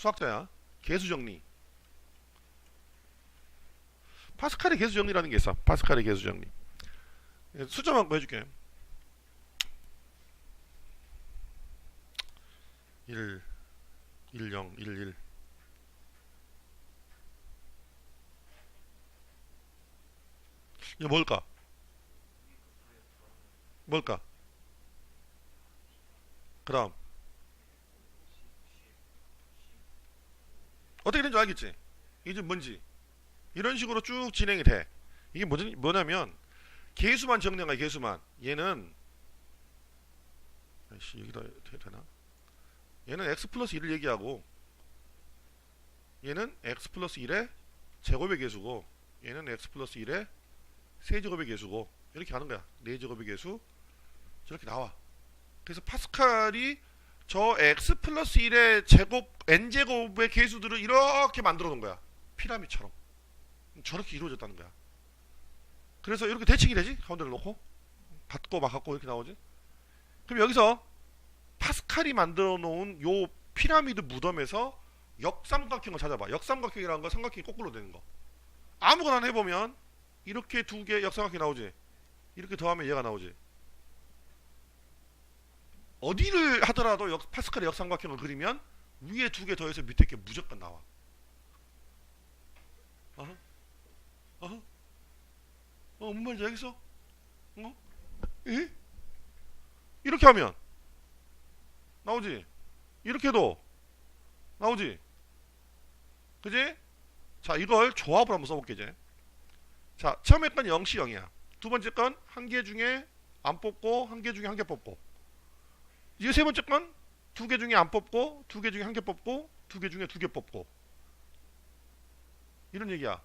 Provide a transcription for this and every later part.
수학자야. 개수 정리. 파스칼의 개수 정리라는 게 있어. 파스칼의 개수 정리. 예, 숫자만 뭐 해줄게. 1, 1, 0, 1, 1. 이거 뭘까? 뭘까? 그럼 어떻게 되는 줄 알겠지? 이게 좀 뭔지 이런 식으로 쭉 진행이 돼. 이게 뭐냐면 개수만 정리한 개수만. 얘는 아이씨 여기다 되나? 얘는 x 플러스 1을 얘기하고 얘는 x 플러스 1의 제곱의 개수고 얘는 x 플러스 1의 세제곱의 개수고 이렇게 가는 거야. 4제곱의 개수 저렇게 나와. 그래서 파스칼이 저 x 플러스 1의 제곱 n제곱의 개수들을 이렇게 만들어 놓은 거야. 피라미처럼. 저렇게 이루어졌다는 거야. 그래서 이렇게 대칭이 되지? 가운데를 놓고 받고 막았고 이렇게 나오지? 그럼 여기서 파스칼이 만들어 놓은 요 피라미드 무덤에서 역삼각형을 찾아봐. 역삼각형이라는 건 삼각형이 거꾸로 되는 거. 아무거나 해보면 이렇게 두 개 역삼각형이 나오지. 이렇게 더하면 얘가 나오지. 어디를 하더라도 역, 파스칼의 역삼각형을 그리면 위에 두 개 더해서 밑에 게 무조건 나와. 어허. 어허. 어, 뭔 말인지 알겠어? 어? 에? 이렇게 하면 나오지? 이렇게도 나오지? 그지? 자, 이걸 조합을 한번 써볼게, 이제. 자, 처음에 건 0시 0이야. 두 번째 건 한 개 중에 안 뽑고, 한 개 중에 한 개 뽑고. 이제 세 번째 건 두 개 중에 안 뽑고, 두 개 중에 한 개 뽑고, 두 개 중에 두 개 뽑고. 이런 얘기야.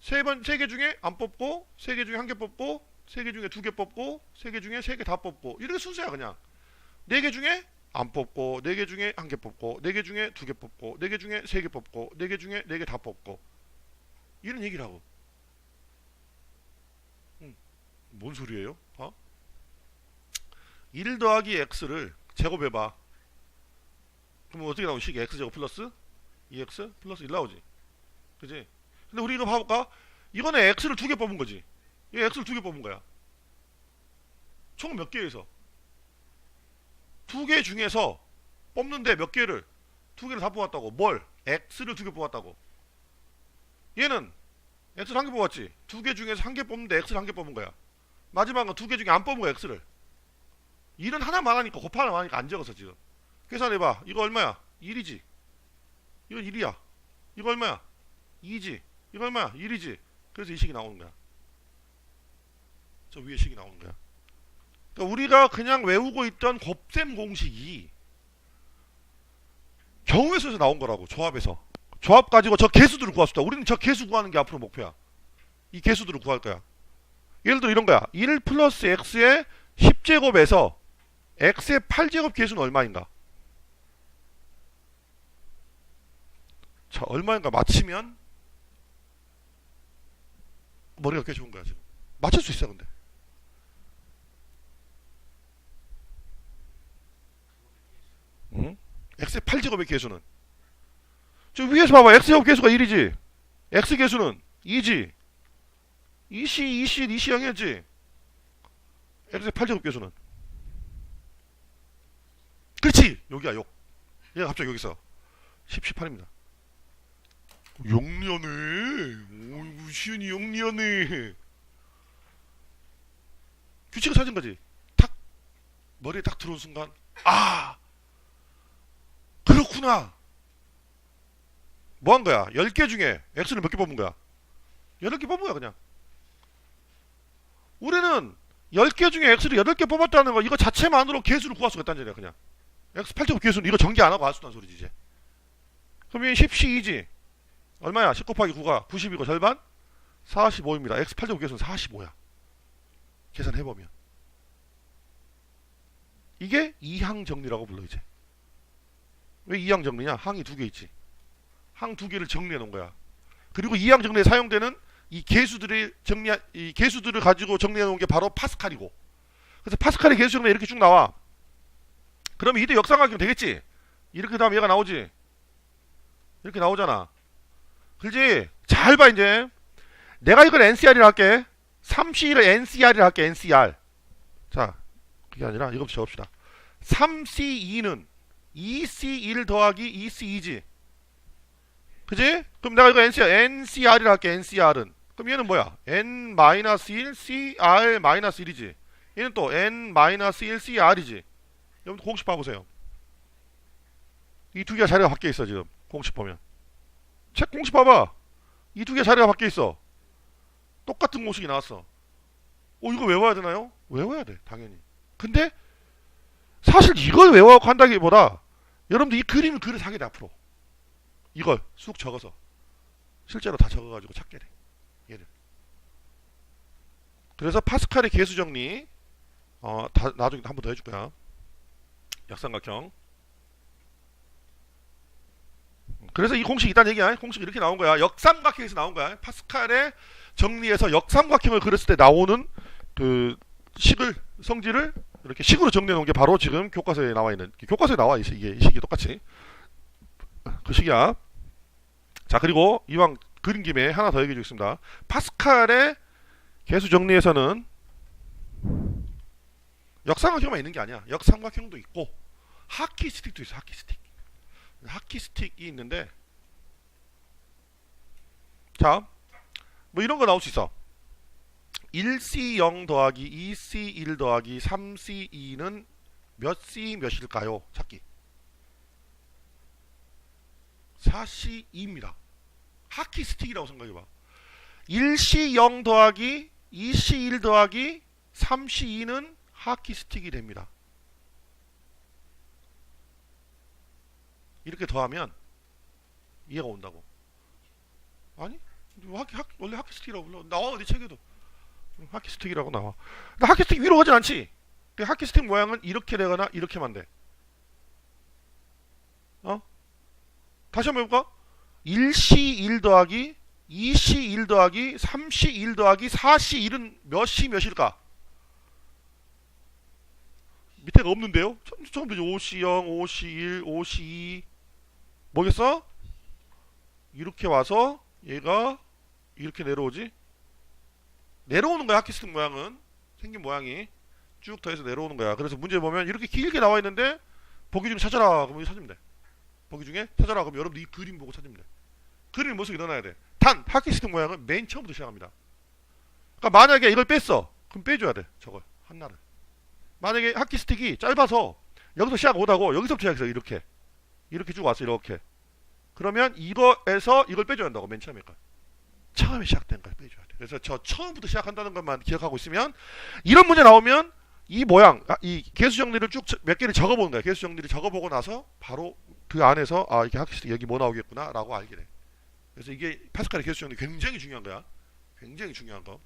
세 번, 세 개 중에 안 뽑고, 세 개 중에 한 개 뽑고, 세 개 중에 두 개 뽑고, 세 개 중에 세 개 다 뽑고. 이렇게 순서야, 그냥. 네 개 중에 안 뽑고, 네 개 중에 한 개 뽑고, 네 개 중에 두 개 뽑고, 네 개 중에 세 개 뽑고, 네 개 중에 네 개 다 뽑고. 이런 얘기라고. 음, 뭔 소리예요? 어? 1 더하기 x를 제곱해봐. 그럼 어떻게 나오지? 식 x제곱 플러스 2x 플러스 1 나오지. 그지? 근데 우리 이거 봐볼까? 이거는 x를 두 개 뽑은 거지. 이거 x를 두 개 뽑은 거야. 총 몇 개에서? 두 개 중에서 뽑는데 몇 개를? 두 개를 다 뽑았다고. 뭘? x를 두 개 뽑았다고. 얘는 x를 한 개 뽑았지. 두 개 중에서 한 개 뽑는데 x를 한 개 뽑은 거야. 마지막은 두 개 중에 안 뽑은 거야, x를. 일은 하나만 하니까 곱하나 하니까 안 적어서 지금. 계산해봐. 이거 얼마야? 1이지. 이거 1이야. 이거 얼마야? 2지. 이거 얼마야? 1이지. 그래서 이 식이 나오는 거야. 저 위에 식이 나오는 거야. 그러니까 우리가 그냥 외우고 있던 곱셈 공식이 경우에서 나온 거라고 조합에서. 조합 가지고 저 개수들을 구합시다. 우리는 저 개수 구하는 게 앞으로 목표야. 이 개수들을 구할 거야. 예를 들어 이런 거야. 1 플러스 x의 10제곱에서 x의 8제곱 개수는 얼마인가? 자, 얼마인가 맞히면 머리가 꽤 좋은 거야, 지금. 맞출 수 있어, 근데. 응? x의 8제곱의 개수는 저 위에서 봐봐. x제곱 개수가 1이지. x 개수는 2지. 2시, 2시, 2시 0이었지. x의 8제곱 개수는. 그렇지! 여기야, 욕. 얘가 갑자기 여기서. 10, 18입니다. 영리하네. 오이구, 시은이 영리하네. 규칙을 찾은 거지. 탁! 머리에 딱 들어온 순간, 아! 그렇구나! 뭐 한 거야? 10개 중에 x를 몇 개 뽑은 거야? 8개 뽑은 거야, 그냥. 우리는 10개 중에 x를 8개 뽑았다는 거, 이거 자체만으로 개수를 구할 수가 있다는 소리야, 그냥. X 8제곱 개수는 이거 전개 안 하고 있다는 소리지, 이제. 이 10시 2지. 얼마야? 10 곱하기 9가 90이고 절반? 45입니다. x 8제곱 개수는 45야. 계산해보면. 이게 이항 정리라고 불러, 이제. 왜 이항 정리냐? 항이 두 개 있지. 항 두 개를 정리해 놓은 거야. 그리고 이항 정리에 사용되는 이 개수들이 정리 이 개수들을 가지고 정리해 놓은 게 바로 파스칼이고. 그래서 파스칼의 개수 정리 이렇게 쭉 나와. 그러면 이도 역삼각형 되겠지. 이렇게 다음 얘가 나오지? 이렇게 나오잖아. 그지? 잘 봐 이제. 내가 이걸 NCR이라 할게. 3C를 NCR이라 할게 NCR 자 그게 아니라 이거부터 적읍시다. 3C2는 2C1 더하기 2C2지. 그지? 그럼 내가 이거 NCR, NCR이라 할게 NCR은. 그럼 얘는 뭐야? N-1 CR-1이지. 얘는 또 N-1 CR이지 여러분 공식 봐보세요. 이 두 개가 자리가 바뀌어 있어 지금. 공식 보면. 책 공식 봐봐. 이 두 개 자리가 바뀌어 있어. 똑같은 공식이 나왔어. 어 이거 외워야 되나요? 외워야 돼 당연히. 근데 사실 이걸 외워갖고 한다기보다 여러분들 이 그림을 그려서 하게 돼 앞으로. 이걸 쑥 적어서. 실제로 다 적어가지고 찾게 돼 얘를. 그래서 파스칼의 개수 정리 어, 다, 나중에 한 번 더 해줄 거야 역삼각형. 그래서 이 공식 있다는 얘기야. 공식 이렇게 나온 거야. 역삼각형에서 나온 거야. 파스칼의 정리해서 역삼각형을 그렸을 때 나오는 그 식을 성질을 이렇게 식으로 정리해 놓은 게 바로 지금 교과서에 나와 있는 교과서에 나와 이 식이 이 식이 똑같이. 그 식이야. 자 그리고 이왕 그린 김에 하나 더 얘기해 주겠습니다. 파스칼의 개수 정리에서는 역삼각형만 있는 게 아니야. 역삼각형도 있고 하키 스틱도 있어. 하키 스틱. 하키 스틱이 있는데 자 뭐 이런 거 나올 수 있어. 1C0 더하기 2C1 더하기 3C2는 몇 C 몇일까요? 찾기. 4C2입니다. 하키 스틱이라고 생각해봐. 1C0 더하기 2C1 더하기 3C2는 하키 스틱이 됩니다. 이렇게 더하면 이해가 온다고. 아니? 하키, 하키, 원래 하키 스틱이라고 불러. 나와 어디 책에도. 하키 스틱이라고 나와. 근데 하키 스틱 위로 가진 않지. 그 하키 스틱 모양은 이렇게 되거나 이렇게만 돼. 어? 다시 한번 해볼까? 1C1 더하기 2C1 더하기 3C1 더하기 4C1은 몇C 몇일까? 밑에가 없는데요? 처음, 되죠. 5C0, 5C1, 5C2 뭐겠어? 이렇게 와서 얘가 이렇게 내려오지? 내려오는 거야 하키스틱 모양은. 생긴 모양이. 쭉 더해서 내려오는 거야. 그래서 문제 보면 이렇게 길게 나와 있는데 보기 중에 찾아라. 그러면 찾으면 돼. 보기 중에 찾아라. 그러면 여러분들 이 그림 보고 찾으면 돼. 그림 모습 일어나야 돼 단 하키스틱 모양은 맨 처음부터 시작합니다. 그러니까 만약에 이걸 뺐어. 그럼 빼줘야 돼. 저걸. 하나를 만약에 하키스틱이 짧아서 여기서 시작 못하고 여기서부터 시작해서 이렇게 이렇게 쭉 왔어 이렇게 그러면 이거에서 이걸 빼줘야 한다고 맨 처음에 거 처음에 시작된 걸 빼줘야 돼. 그래서 저 처음부터 시작한다는 것만 기억하고 있으면 이런 문제 나오면 이 모양, 아, 이 개수 정리를 쭉 몇 개를 적어보는 거야. 개수 정리를 적어보고 나서 바로 그 안에서 아 이게 학습 여기 뭐 나오겠구나 라고 알게 돼. 그래서 이게 파스칼의 개수 정리 굉장히 중요한 거야. 굉장히 중요한 거.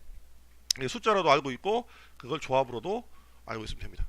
숫자로도 알고 있고 그걸 조합으로도 알고 있으면 됩니다.